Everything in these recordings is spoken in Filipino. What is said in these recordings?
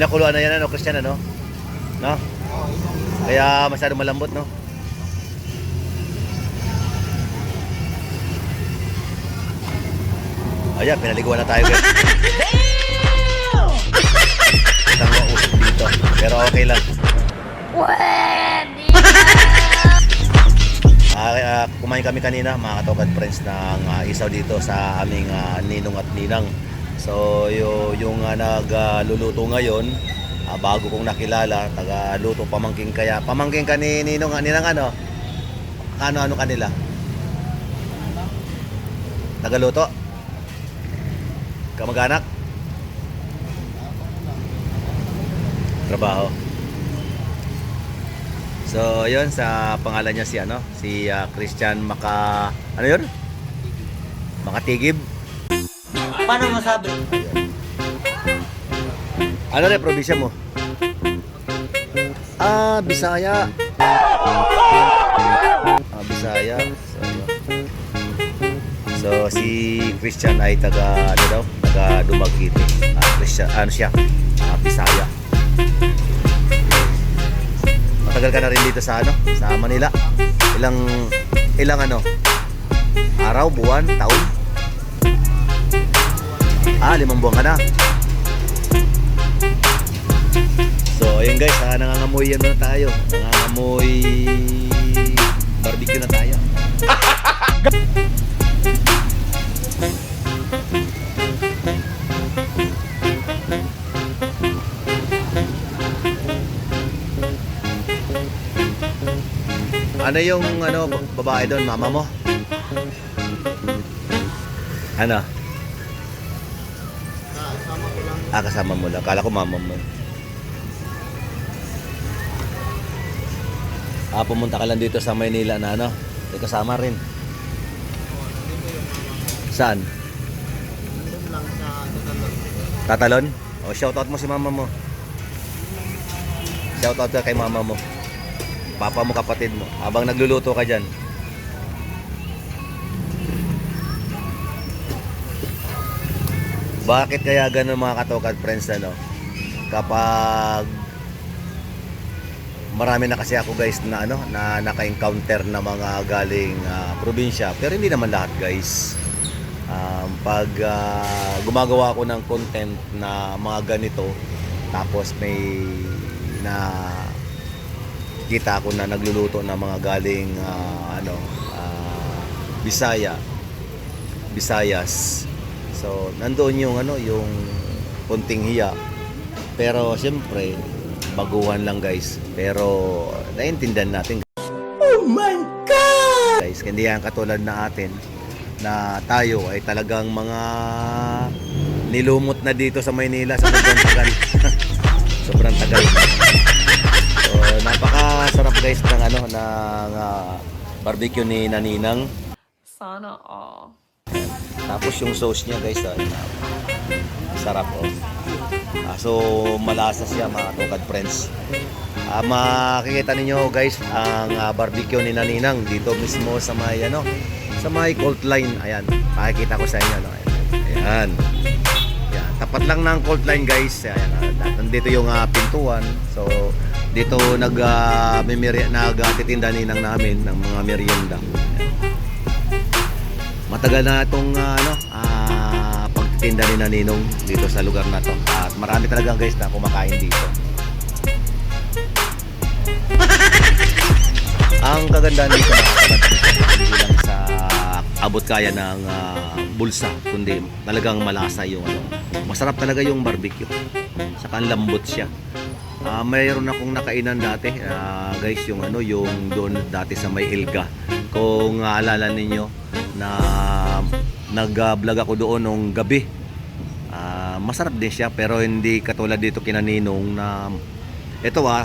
pinakuluan na yan ano, Christian ano? No? Kaya masyado malambot no? Ayan, pinaliguan na tayo. Isang mausap dito. Pero okay lang. Pwede Ah, ah, kumain kami kanina mga katokad friends ng ah, isaw dito sa aming ah, ninong at ninang. So yo, yung uh, nagluluto ngayon, ah, bago kong nakilala, taga-luto pamangking kaya. Pamangking ka ni ninong ah, ninang ano? Ano-ano kanila? Tagaluto? Kamag-anak? Trabaho. So, yun sa pangalan niya si ano, si ah, Christian Maka ano yun? Makatigib. Paano masabi? Ano rin probinsya mo? Ah, Bisaya. Ah, Bisaya. So, so si Christian ay taga ano daw? Taga Dumaguete. Ah, Christian, ano siya? Ah, Bisaya. Matagal ka na rin dito sa ano? Sa Manila. Ilang ilang ano? Araw, buwan, taon? Ah, limang buwan ka na. So, ayun guys, ah, nangangamoy yan na tayo. Nangangamoy barbecue na tayo. ano yung ano babae doon, mama mo? Ano? Ah, kasama mo lang. Kala ko mama mo. Ah, pumunta ka lang dito sa Maynila na ano? May kasama rin. Saan? Tatalon? O, shoutout mo si mama mo. Shoutout ka kay mama mo. Papa mo, kapatid mo. Habang nagluluto ka dyan. Bakit kaya ganun mga katokad friends ano? Kapag marami na kasi ako guys na ano na naka-encounter na mga galing ah, probinsya pero hindi naman lahat guys um, pag ah, gumagawa ako ng content na mga ganito tapos may na kita ako na nagluluto ng mga galing ah, ano ah, Bisaya Visayas so nandoon yung ano yung konting hiya. Pero siyempre baguhan lang guys. Pero naiintindihan natin. Oh my God! guys hindi yan katulad na atin na tayo ay talagang mga nilumot na dito sa Maynila sa sobrang tagal. Sobrang tagal. So napakasarap guys ng ano ng ah, barbecue ni Naninang. Sana all. Tapos yung sauce niya guys ah, sarap oh. Ah, so malasa siya mga tokad friends. Ah, makikita ninyo guys ang ah, barbecue ni Naninang dito mismo sa may ano sa may cold line. Ayan makikita ko sa inyo no? ayan. Ayan tapat lang ng cold line guys. Ayan ah, nandito yung ah, pintuan. So dito nag uh, nagtitinda ninang namin ng mga merienda. Ayan. Matagal na itong ah, ano ah, pagtitinda ni Naninong dito sa lugar na to. At marami talaga guys na kumakain dito. Ang kagandahan kapatid, hindi lang sa abot kaya ng ah, bulsa kundi talagang malasa yung ano masarap talaga yung barbecue. Saka lambot siya. Ah, mayroon akong nakainan dati, ah, guys, yung ano, yung doon dati sa may Ilga. Kung aalala ninyo na nag-vlog ako doon nung gabi. Ah, masarap din siya pero hindi katulad dito kinaninong na ito ah,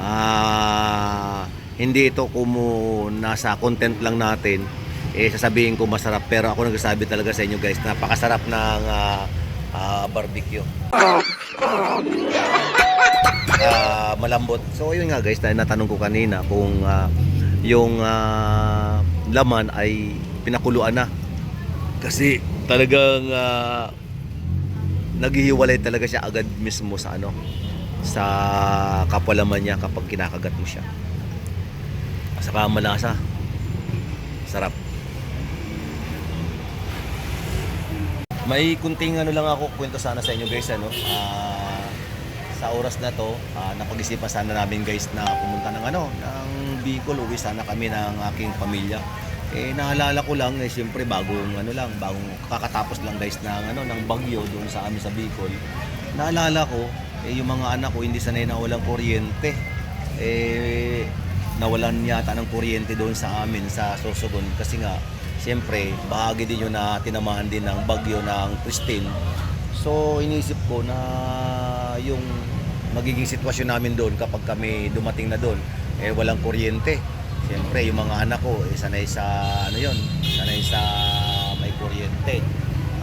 ah, hindi ito kumu nasa content lang natin eh sasabihin ko masarap pero ako nagsasabi talaga sa inyo guys napakasarap ng ah, ah, barbecue ah, malambot. So yun nga guys, natanong ko kanina kung ah, yung ah, laman ay pinakuluan na. Kasi talagang ah, naghihiwalay talaga siya agad mismo sa ano sa kapwalaman niya kapag kinakagat mo siya. Saka malasa. Sarap. May kunting ano lang ako kwento sana sa inyo guys ano. Ah, sa oras na to, ah, napag-isipan sana namin guys na pumunta ng ano, ng Bicol, uwi sana kami ng aking pamilya. Eh naalala ko lang eh siyempre bagong ano lang, bagong kakatapos lang guys ng ano ng bagyo doon sa amin sa Bicol. Naalala ko eh yung mga anak ko hindi sanay na walang kuryente. Eh nawalan yata ng kuryente doon sa amin sa Sorsogon kasi nga siyempre bahagi din yun na tinamahan din ng bagyo ng Christine. So iniisip ko na yung magiging sitwasyon namin doon kapag kami dumating na doon eh walang kuryente. Siyempre yung mga anak ko eh sanay sa ano yon, sanay sa may kuryente.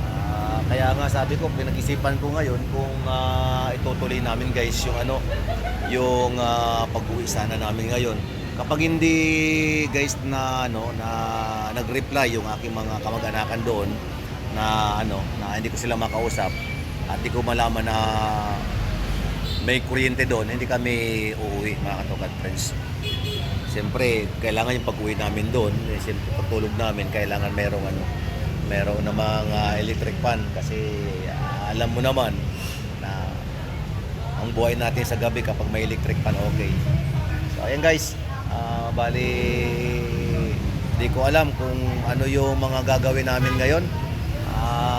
Ah, kaya nga sabi ko pinag-isipan ko ngayon kung ah, itutuloy namin guys yung ano yung ah, pag-uwi sana namin ngayon. Kapag hindi guys na ano na nag-reply yung aking mga kamag-anakan doon na ano na hindi ko sila makausap at hindi ko malaman na may kuryente doon, hindi kami uuwi mga katokat friends. Siyempre, kailangan yung pag-uwi namin doon, eh, siyempre pagtulog namin, kailangan merong ano, merong namang ah, electric fan kasi ah, alam mo naman na ang buhay natin sa gabi kapag may electric fan okay. So ayan guys, ah, bali di ko alam kung ano yung mga gagawin namin ngayon. At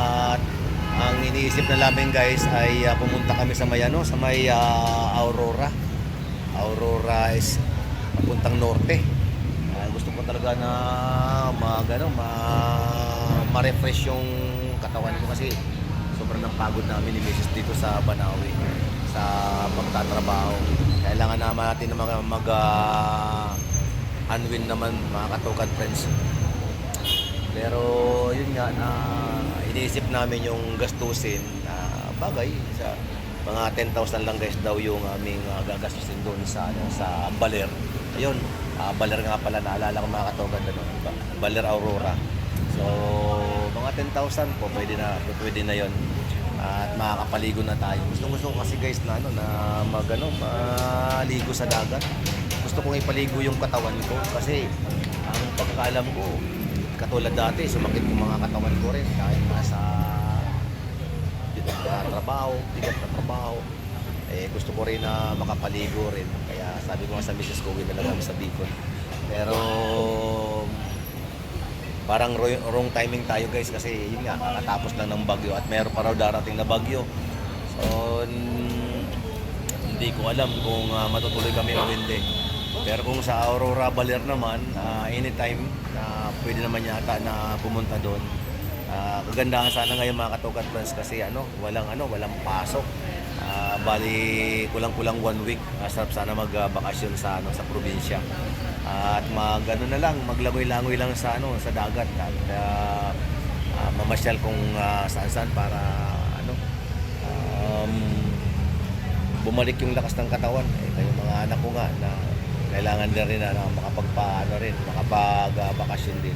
ang iniisip na namin guys ay ah, pumunta kami sa may ano, sa may ah, Aurora. Aurora is papuntang norte. Ah, gusto ko talaga na mag ano, ma, ma-refresh yung katawan ko kasi sobrang napagod namin ni Mrs. dito sa Banawi sa pagtatrabaho. Kailangan naman natin ng mga mag ah, unwind naman mga katukad friends. Pero yun nga na iniisip namin yung gastusin na bagay sa mga 10,000 lang guys daw yung aming uh, gagastusin doon sa ano sa Baler. Ayun, ah, Baler nga pala naalala ko mga katukad ano, Ba- Baler Aurora. So mga 10,000 po pwede na pwede na yon at makakapaligo na tayo. Gusto gusto ko kasi guys na ano na mag ano, maligo sa dagat. Gusto kong ipaligo yung katawan ko kasi ang pagkakalam ko katulad dati sumakit yung mga katawan ko rin kahit nasa bigat na trabaho, bigat na trabaho. Eh gusto ko rin na makapaligo rin. Kaya sabi ko nga sa misis ko, uwi na lang kami sa Bicol. Pero parang wrong, timing tayo guys kasi yun nga kakatapos lang ng bagyo at meron pa raw darating na bagyo so hindi ko alam kung ah, matutuloy kami o hindi pero kung sa Aurora Baler naman ah, anytime pwede naman yata na pumunta doon. Ah, kagandahan sana ngayon mga katukat friends kasi ano walang ano walang pasok. Ah, bali kulang-kulang one week. Sarap sana magbakasyon sa ano sa probinsya. At mag ano na lang maglangoy-langoy lang sa ano sa dagat. At ah, ah, mamasyal kung ah, saan-saan para ano um, bumalik yung lakas ng katawan. Eh kayo mga anak ko nga na kailangan rin na, makapagpa ano rin makapag ah, bakasyon din.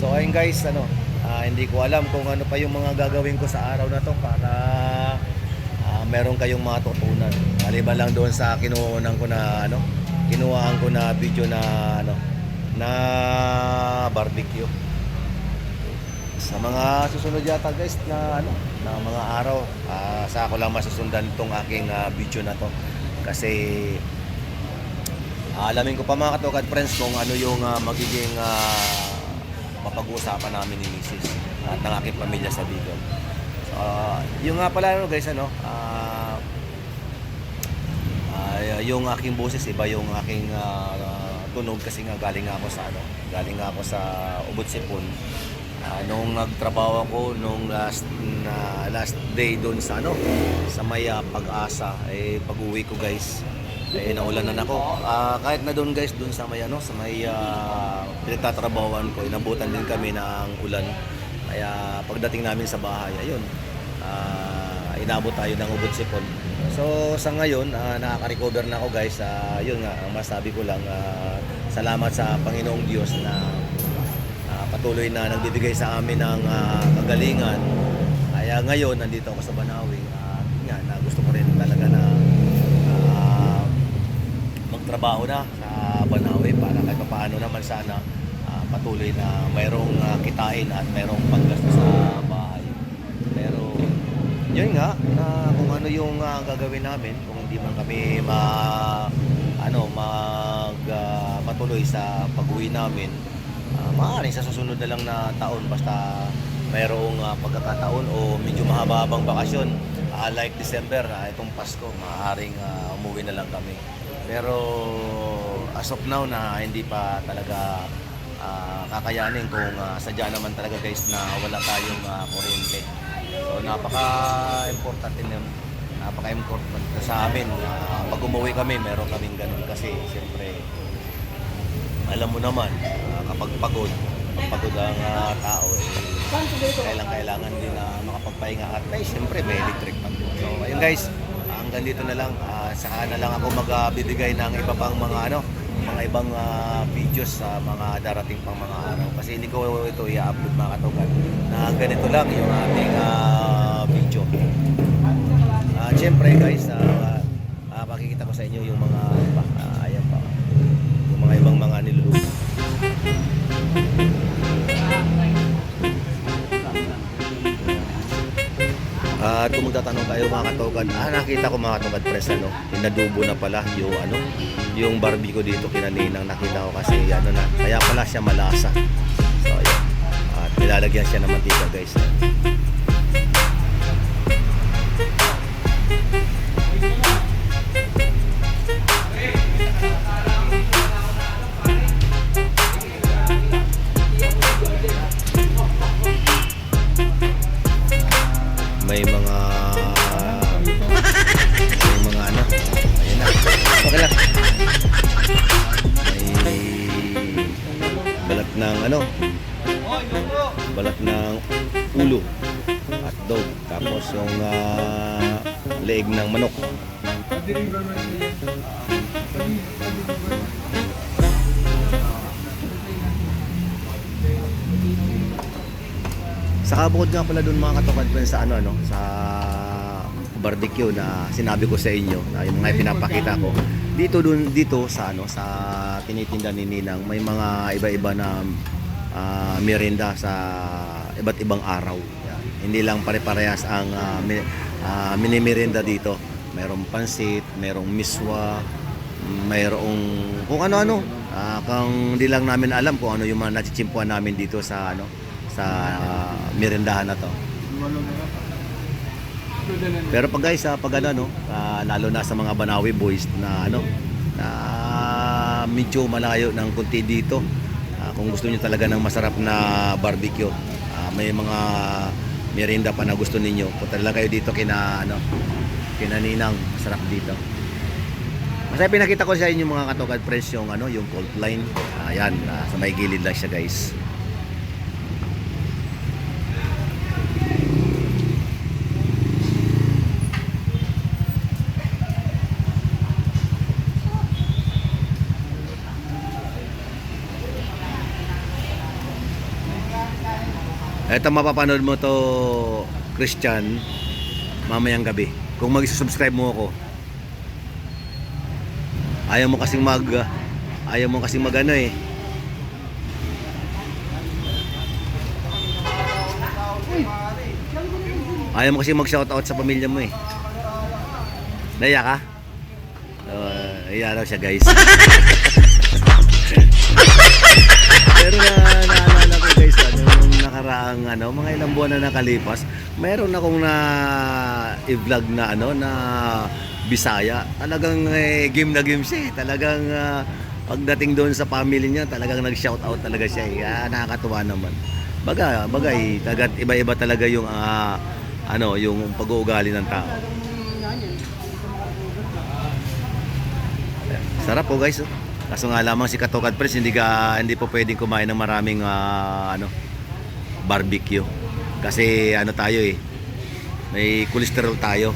So ayun guys ano ah, hindi ko alam kung ano pa yung mga gagawin ko sa araw na to para ah, meron kayong matutunan. Maliban lang doon sa kinuunan ko na ano kinuhaan ko na video na ano na barbecue. Sa mga susunod yata guys na ano na mga araw ah, sa ako lang masusundan tong aking ah, video na to. Kasi alamin ko pa mga katokad friends kung ano yung ah, magiging ah, mapag-uusapan namin ni Mrs. at ng aking pamilya sa Bicol. So, ah, yung nga pala ano guys ano ah, ah, yung aking boses iba yung aking ah, tunog kasi nga galing nga ako sa ano galing nga ako sa Ubod Sipon Ah, nung nagtrabaho ako nung last na last day doon sa ano sa may pag-asa eh pag-uwi ko guys eh naulanan ako Ah, kahit na doon guys doon sa may ano sa may uh, pinagtatrabahoan ko inabutan din kami ng ulan kaya pagdating namin sa bahay ayun ah, inabot tayo ng ubod sipon so sa ngayon ah, nakaka-recover na ako guys Ah, yun nga ang masabi ko lang ah, salamat sa Panginoong Diyos na Ah, patuloy na nagbibigay sa amin ng ah, kagalingan. Kaya ngayon, nandito ako sa Banawi. At nga, na gusto ko rin talaga na ah, magtrabaho na sa Banawi para kahit paano naman sana ah, patuloy na mayroong ah, kitain at mayroong panggasto sa bahay. Pero yun nga, na kung ano yung ah, gagawin namin, kung hindi man kami ma ano mag ah, patuloy sa pag-uwi namin, uh, maaaring sa susunod na lang na taon basta mayroong ah, pagkakataon o medyo mahaba-habang bakasyon ah, like December na itong Pasko, maaaring ah, umuwi na lang kami. Pero as of now na hindi pa talaga ah, kakayanin kung ah, sadya naman talaga guys na wala tayong ah, kuryente. So napaka-importante nun. Napaka-importante sa amin. Ah, pag umuwi kami, meron kaming ganun kasi siyempre alam mo naman, ah, kapag pagod, pag pagod ang ah, tao, eh, kailang kailangan din na makapagpahinga at may siyempre may electric pa. So ayun guys, hanggang dito na lang. Ah, saka na lang ako magbibigay ng iba pang mga ano, mga ibang ah, videos sa mga darating pang mga araw. Kasi hindi ko ito i-upload mga katugan na ganito lang yung ating ah, video. At syempre guys, ah, ah, pakikita ko sa inyo yung mga At kung magtatanong kayo mga katogan, ah nakita ko mga katogan press ano, inadubo na pala yung ano, yung barbie ko dito kinaninang nakita ko kasi ano na, kaya pala siya malasa. So ayan. At nilalagyan siya ng mantika guys. Tapos yung ah, leeg ng manok. Saka bukod nga pala doon mga katokan friends sa ano ano sa barbecue na sinabi ko sa inyo na yung mga pinapakita ko dito doon dito sa ano sa tinitinda ni Ninang may mga iba-iba na ah, merienda sa iba't ibang araw. Hindi lang pare-parehas ang uh, mi- mini-merienda dito. Mayroong pansit, mayroong miswa, mayroong kung ano-ano. Ah, kung hindi lang namin alam kung ano yung mga nachichimpuan namin dito sa ano sa ah, merendahan na to. Pero pag guys, ah, pag ano, no, ah, lalo na sa mga Banawi boys na ano, na medyo malayo ng kunti dito. Ah, kung gusto niyo talaga ng masarap na barbecue, ah, may mga merienda pa na gusto ninyo, punta lang kayo dito kina ano, kina Ninang, masarap dito. Masaya pinakita ko sa inyo mga katokad friends yung ano, yung cold line. Ayan, ah, sa may gilid lang siya guys. Ito mapapanood mo to Christian mamayang gabi. Kung mag-subscribe mo ako. Ayaw mo kasing mag ayaw mo kasing mag ano eh. Ayaw mo kasi mag-shoutout sa pamilya mo eh. Naya ka? Uh, iya raw siya guys. Pero na naalala ko guys, ano, nakaraang ano, mga ilang buwan na nakalipas, mayroon akong na i-vlog na ano na Bisaya. Talagang eh, game na game siya. eh. Talagang ah, pagdating doon sa family niya, talagang nag-shout out talaga siya. eh. Ah, nakakatuwa naman. Baga, bagay, tagat iba-iba talaga yung ah, ano, yung pag-uugali ng tao. Sarap po guys. Oh. Kaso nga lamang si Katokad Pres hindi ka hindi po pwedeng kumain ng maraming ah, ano barbecue. Kasi ano tayo eh. May cholesterol tayo.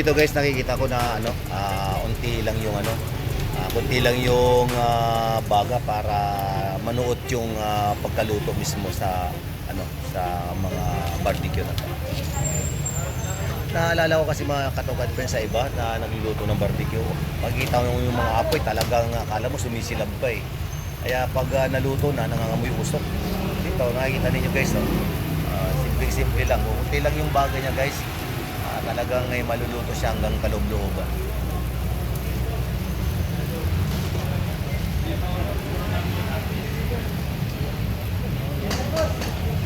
Dito guys nakikita ko na ano, ah, unti lang yung ano, ah, kunti lang yung ah, baga para manuot yung ah, pagkaluto mismo sa ano, sa mga barbecue na to. Naalala ko kasi mga katugad friends sa iba na nagluluto ng barbecue. Pagkita mo yung mga apoy, talagang akala mo sumisilab pa eh. Kaya pag ah, naluto na, nangangamoy usok. Dito, nakikita ninyo guys, no? Ah, simple-simple lang. Kunti lang yung bagay niya guys. Talagang ay maluluto siya hanggang kaloob-looban.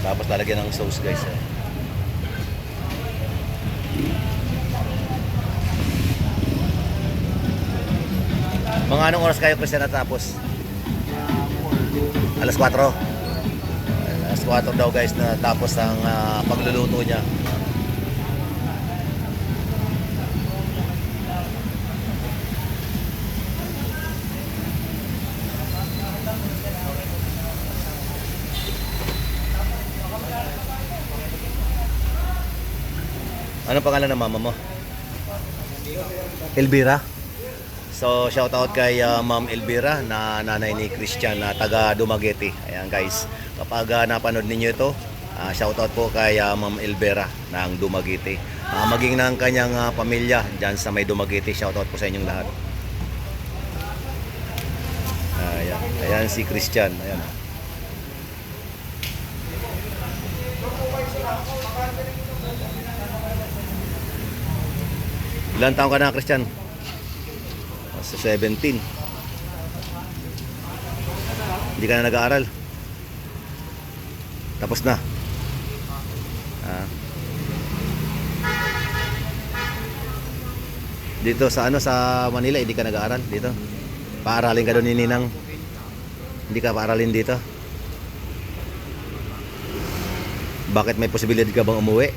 Tapos lalagyan ng sauce guys. Eh. Mga anong oras kayo kasi natapos? Alas 4. Alas 4 daw guys na tapos ang ah, pagluluto niya. Ano pangalan ng mama mo? Elvira. So shout out kay uh, Ma'am Elvira na nanay ni Christian na taga Dumaguete. Ayan guys, kapag uh, napanood ninyo ito, uh, shout out po kay uh, Ma'am Elvira ng Dumaguete. Uh, maging ng kanyang uh, pamilya diyan sa may Dumaguete, shout out po sa inyong lahat. Ayan, ayan si Christian. Ayan. Ilan taong ka na, Christian? Sa 17. Hindi ka na nag-aaral. Tapos na. Ah. Dito sa ano sa Manila, hindi ka nag-aaral dito. Paaralin ka doon ni Ninang. Hindi ka paaralin dito. Bakit may posibilidad ka bang umuwi?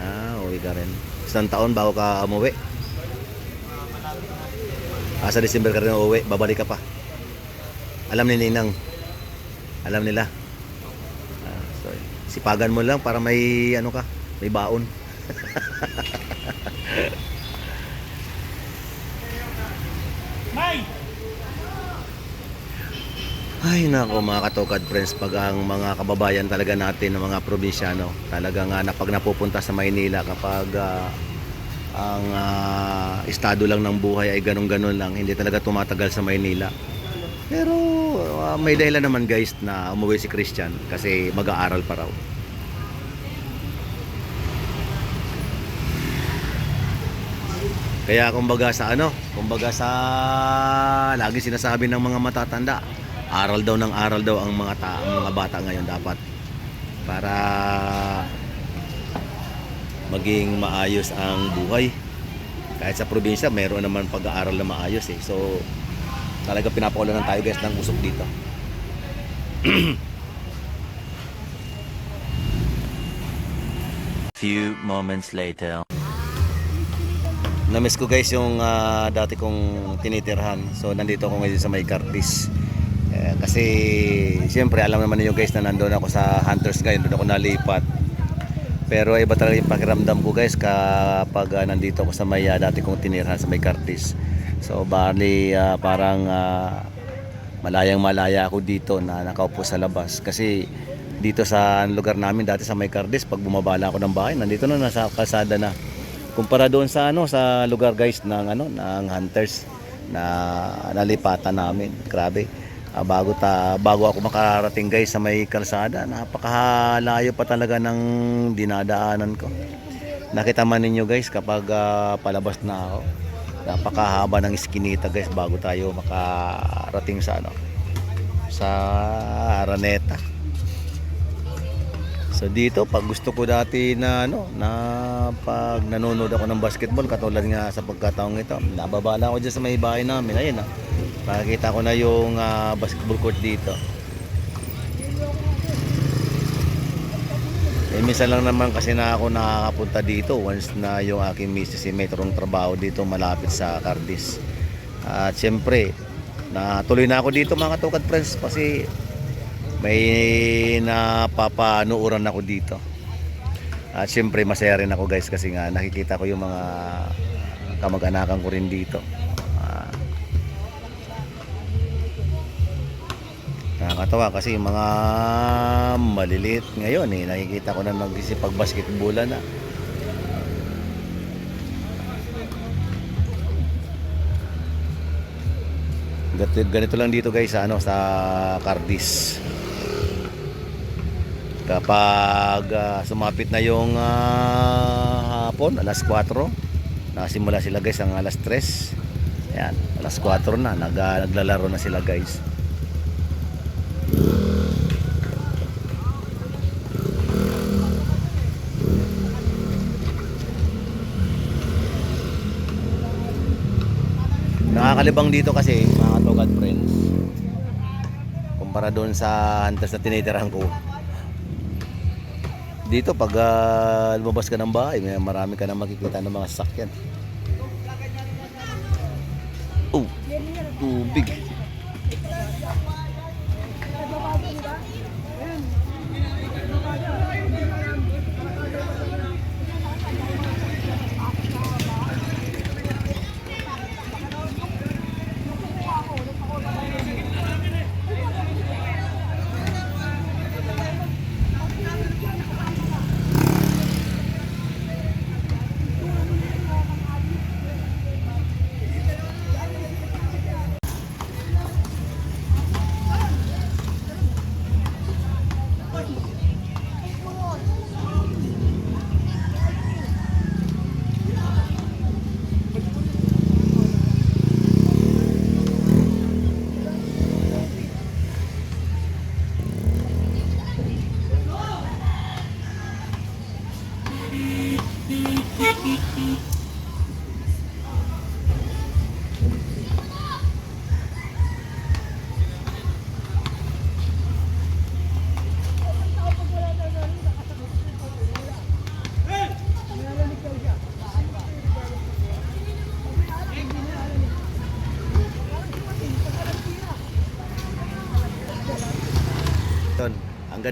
Ah, uwi ka rin. Isang taon bago ka umuwi. Ah, sa December ka rin uuwi, babalik ka pa. Alam ni Ninang. Alam nila. Ah, so, sipagan mo lang para may ano ka, may baon. Ay nako mga katokad friends, pag ang mga kababayan talaga natin ng mga probinsyano, talaga nga na pag napupunta sa Maynila kapag ah, ang ah, estado lang ng buhay ay ganun-ganun lang, hindi talaga tumatagal sa Maynila. Pero ah, may dahilan naman guys na umuwi si Christian kasi mag-aaral pa raw. Kaya kumbaga sa ano, kumbaga sa lagi sinasabi ng mga matatanda, aral daw ng aral daw ang mga ta ang mga bata ngayon dapat para maging maayos ang buhay. Kahit sa probinsya, mayroon naman pag-aaral na maayos eh. So, talaga pinapakulanan tayo guys ng usok dito. Few moments later. Namiss ko guys yung ah, dati kong tinitirhan. So nandito ako ngayon sa may Cardis. Eh, kasi siyempre alam naman niyo guys na nandoon ako sa Hunters ngayon, doon ako nalipat. Pero iba talaga yung pakiramdam ko guys kapag ah, nandito ako sa may ah, dati kong tinirhan sa may Cardis. So bali ah, parang ah, malayang malaya ako dito na nakaupo sa labas kasi dito sa lugar namin dati sa may Cardis pag bumabala ako ng bahay nandito na nasa kalsada na kumpara doon sa ano sa lugar guys ng ano ng hunters na nalipatan namin grabe Ah, bago ta bago ako makarating guys sa may kalsada napakalayo pa talaga ng dinadaanan ko. Nakita man ninyo guys kapag ah, palabas na ako napakahaba ng iskinita guys bago tayo makarating sa ano sa Araneta. So dito pag gusto ko dati na ano na pag nanonood ako ng basketball katulad nga sa pagkataong ito nababala ako diyan sa may bahay namin. Ayun ah makikita ko na yung ah, basketball court dito eh minsan lang naman kasi na ako nakakapunta dito once na yung aking misis eh, may turong trabaho dito malapit sa Cardis at syempre natuloy na ako dito mga tukad friends kasi may napapanuuran ako dito. At syempre masaya rin ako guys kasi nga nakikita ko yung mga kamag-anakan ko rin dito. Nakakatawa kasi yung mga maliliit ngayon eh nakikita ko na nagsisipag basketballan na. Ganito, lang dito guys sa ano sa Cardis. Kapag ah, sumapit na yung ah, hapon, alas 4, nakasimula sila guys ang alas 3. Ayan, alas 4 na, nag, ah, naglalaro na sila guys. Nakakalibang dito kasi mga Togad friends. Kumpara doon sa Hunters na tinitirahan ko. Dito pag ah, lumabas ka ng bahay, may marami ka na makikita ng mga sasakyan. Oh, tubig.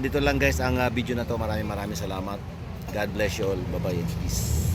Dito lang guys ang ah, video na to. Maraming maraming salamat. God bless you all. Bye-bye. Peace.